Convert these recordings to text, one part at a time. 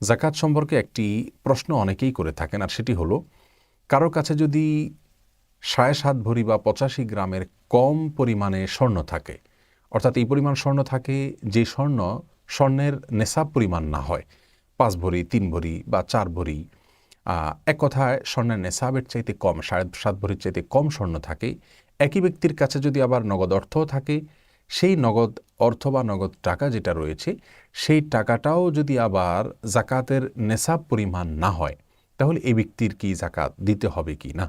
জাকাত সম্পর্কে একটি প্রশ্ন অনেকেই করে থাকেন, আর সেটি হলো কারোর কাছে যদি সাড়ে সাত ভরি বা পঁচাশি গ্রামের কম পরিমাণে স্বর্ণ থাকে, অর্থাৎ এই পরিমাণ স্বর্ণ থাকে যে স্বর্ণ স্বর্ণের নেশাব পরিমাণ না হয়, পাঁচ ভরি, তিন ভরি বা চার ভরি এক কথায় স্বর্ণের নেশাবের চাইতে কম, সাড়ে সাত ভরির চাইতে কম স্বর্ণ থাকে, একই ব্যক্তির কাছে যদি আবার নগদ অর্থও থাকে, সেই নগদ অর্থ বা নগদ টাকা যেটা রয়েছে, সেই টাকাটাও যদি আবার জাকাতের নেশাব পরিমাণ না হয়, তাহলে এই ব্যক্তির কি জাকাত দিতে হবে কি না?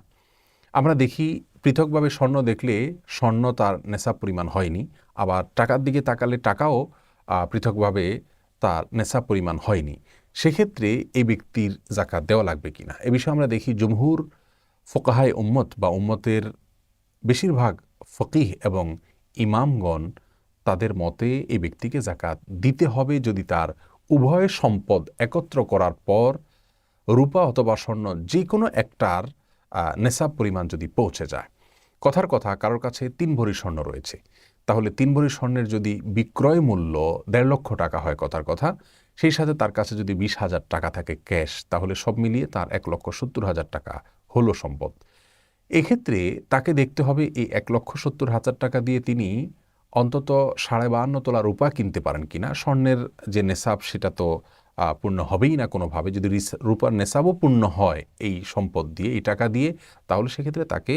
আমরা দেখি পৃথকভাবে স্বর্ণ দেখলে স্বর্ণ তার নেশাব পরিমাণ হয়নি, আবার টাকার দিকে তাকালে টাকাও পৃথকভাবে তার নেশাব পরিমাণ হয়নি। সেক্ষেত্রে এই ব্যক্তির জাকাত দেওয়া লাগবে কি না? এ বিষয়ে আমরা দেখি জমহুর ফোকাহায় উম্মত বা উম্মতের বেশিরভাগ ফকিহ এবং ইমামগণ তাদের মতে এই ব্যক্তিকে জাকাত দিতে হবে যদি তার উভয় সম্পদ একত্র করার পর রূপা অথবা স্বর্ণ যে কোনো একটার নেশাব পরিমাণ যদি পৌঁছে যায়। কথার কথা, কারোর কাছে তিন ভরি স্বর্ণ রয়েছে। তাহলে তিন ভরি স্বর্ণের যদি বিক্রয় মূল্য দেড় লক্ষ টাকা হয় কথার কথা, সেই সাথে তার কাছে যদি বিশ হাজার টাকা থাকে ক্যাশ, তাহলে সব মিলিয়ে তার এক লক্ষ সত্তর হাজার টাকা হলো সম্পদ। এক্ষেত্রে তাকে দেখতে হবে এই এক লক্ষ সত্তর হাজার টাকা দিয়ে তিনি অন্তত সাড়ে বাহান্ন তোলা রূপা কিনতে পারেন কিনা, স্বর্ণের যে নেশাব সেটা তো পূর্ণ হবেই না কোনোভাবে। যদি রূপার নেশাবও পূর্ণ হয় এই সম্পদ দিয়ে, এই টাকা দিয়ে, তাহলে সেক্ষেত্রে তাকে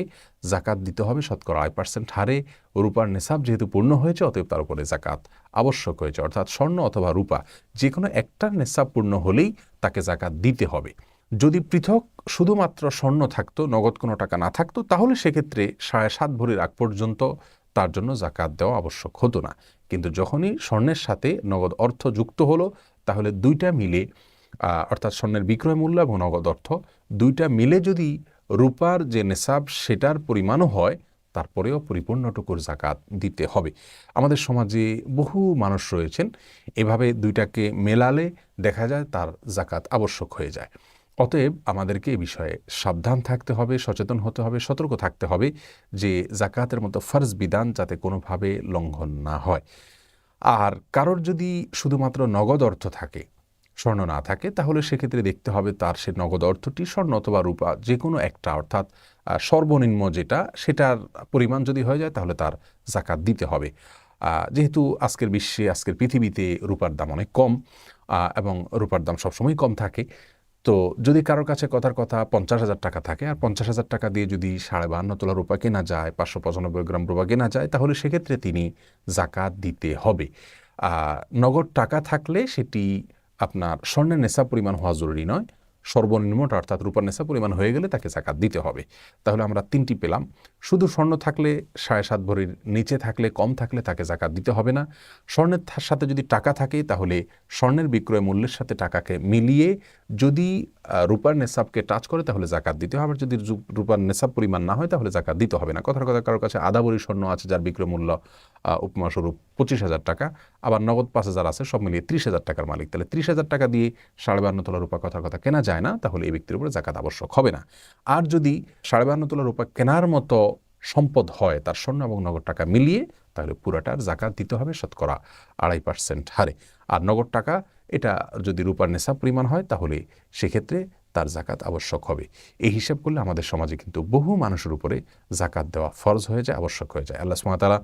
জাকাত দিতে হবে শতকরা আড়াই পার্সেন্ট হারে। রূপার নেশাব যেহেতু পূর্ণ হয়েছে, অতএব তার উপরে জাকাত আবশ্যক হয়েছে। অর্থাৎ স্বর্ণ অথবা রূপা যে কোনো একটা নেশাব পূর্ণ হলেই তাকে জাকাত দিতে হবে। যদি পৃথক শুধুমাত্র স্বর্ণ থাকতো, নগদ কোনো টাকা না থাকতো, তাহলে সেক্ষেত্রে সাড়ে সাত ভরির আগ পর্যন্ত তার জন্য জাকাত দেওয়া আবশ্যক হতো না। কিন্তু যখনই স্বর্ণের সাথে নগদ অর্থ যুক্ত হলো, তাহলে দুইটা মিলে অর্থাৎ স্বর্ণের বিক্রয় মূল্য এবং নগদ অর্থ, দুইটা মিলে যদি রূপার যে নেশাব সেটার পরিমাণও হয়, তারপরেও পরিপূর্ণটুকুর জাকাত দিতে হবে। আমাদের সমাজে বহু মানুষ রয়েছেন, এভাবে দুইটাকে মেলালে দেখা যায় তার জাকাত আবশ্যক হয়ে যায়। অতএব আমাদেরকে এ বিষয়ে সাবধান থাকতে হবে, সচেতন হতে হবে, সতর্ক থাকতে হবে যে জাকাতের মতো ফরজ বিধান যাতে কোনোভাবে লঙ্ঘন না হয়। আর কারোর যদি শুধুমাত্র নগদ অর্থ থাকে, স্বর্ণ না থাকে, তাহলে সেক্ষেত্রে দেখতে হবে তার সে নগদ অর্থটি স্বর্ণ অথবা রূপা যে কোনো একটা, অর্থাৎ সর্বনিম্ন যেটা, সেটার পরিমাণ যদি হয়ে যায় তাহলে তার জাকাত দিতে হবে। যেহেতু আজকের বিশ্বে, আজকের পৃথিবীতে রূপার দাম অনেক কম এবং রূপার দাম সবসময় কম থাকে তো যদি কারোর কাছে কথার কথা পঞ্চাশ হাজার টাকা থাকে আর পঞ্চাশ হাজার টাকা দিয়ে যদি সাড়ে বাহান্ন তোলা রূপা কেনা যায়, পাঁচশো পঁচানব্বই গ্রাম রূপা কেনা যায়, তাহলে সেক্ষেত্রে তিনি জাকাত দিতে হবে। নগদ টাকা থাকলে সেটি আপনার স্বর্ণের নেশা পরিমাণ হওয়া জরুরি নয়। সর্বনিম্নটা অর্থাৎ রূপার নেশা পরিমাণ হয়ে গেলে তাকে জাকাত দিতে হবে। তাহলে আমরা তিনটি পেলাম। শুধু স্বর্ণ থাকলে, সাড়ে সাত ভরির নিচে থাকলে, কম থাকলে তাকে জাকাত দিতে হবে না। স্বর্ণের সাথে যদি টাকা থাকে, তাহলে স্বর্ণের বিক্রয় মূল্যের সাথে টাকাকে মিলিয়ে যদি রূপার নেশাবকে টাচ করে, তাহলে জাকাত দিতে হবে। আর যদি রূপার নেশাব পরিমাণ না হয়, তাহলে জাকাত দিতে হবে না। কথার কথা কারোর কাছে আধা ভরি স্বর্ণ আছে, যার বিক্রয় মূল্য উপমাস্বরূপ পঁচিশ হাজার টাকা। আবার নগদ পাঁচ হাজার আছে, সব মিলিয়ে ত্রিশ হাজার টাকার মালিক। তাহলে ত্রিশ হাজার টাকা দিয়ে সাড়ে বান্ন তোলা রূপা কথার কথা কেনা যায় না, তাহলে এই ব্যক্তির উপরে জাকাত আবশ্যক হবে না। আর যদি সাড়ে বান্ন তোলা রূপা কেনার মতো সম্পদ হয়, তার স্বর্ণ এবং নগদ টাকা মিলিয়ে, তাহলে পুরাটার জাকাত দিতে হবে, শতকরা আড়াই পার্সেন্ট হারে। আর নগদ টাকা এটা যদি রূপার নেশা পরিমাণ হয়, তাহলে সেক্ষেত্রে তার জাকাত আবশ্যক হবে। এই হিসাব করলে আমাদের সমাজে কিন্তু বহু মানুষের উপরে জাকাত দেওয়া ফরজ হয়ে যায়, আবশ্যক হয়ে যায়। আল্লাহ সুমাতারা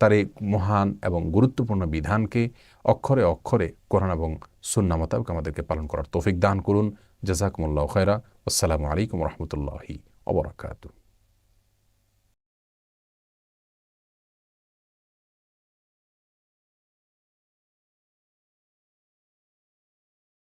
তার এই মহান এবং গুরুত্বপূর্ণ বিধানকে অক্ষরে অক্ষরে কোরআন এবং সুন্না মোতাবেক আমাদেরকে পালন করার তৌফিক দান করুন। জাজাকুমুল্লাহ খয়রা আসসালামু আলাইকুম রহমতুল্লাহি অবরাকাতু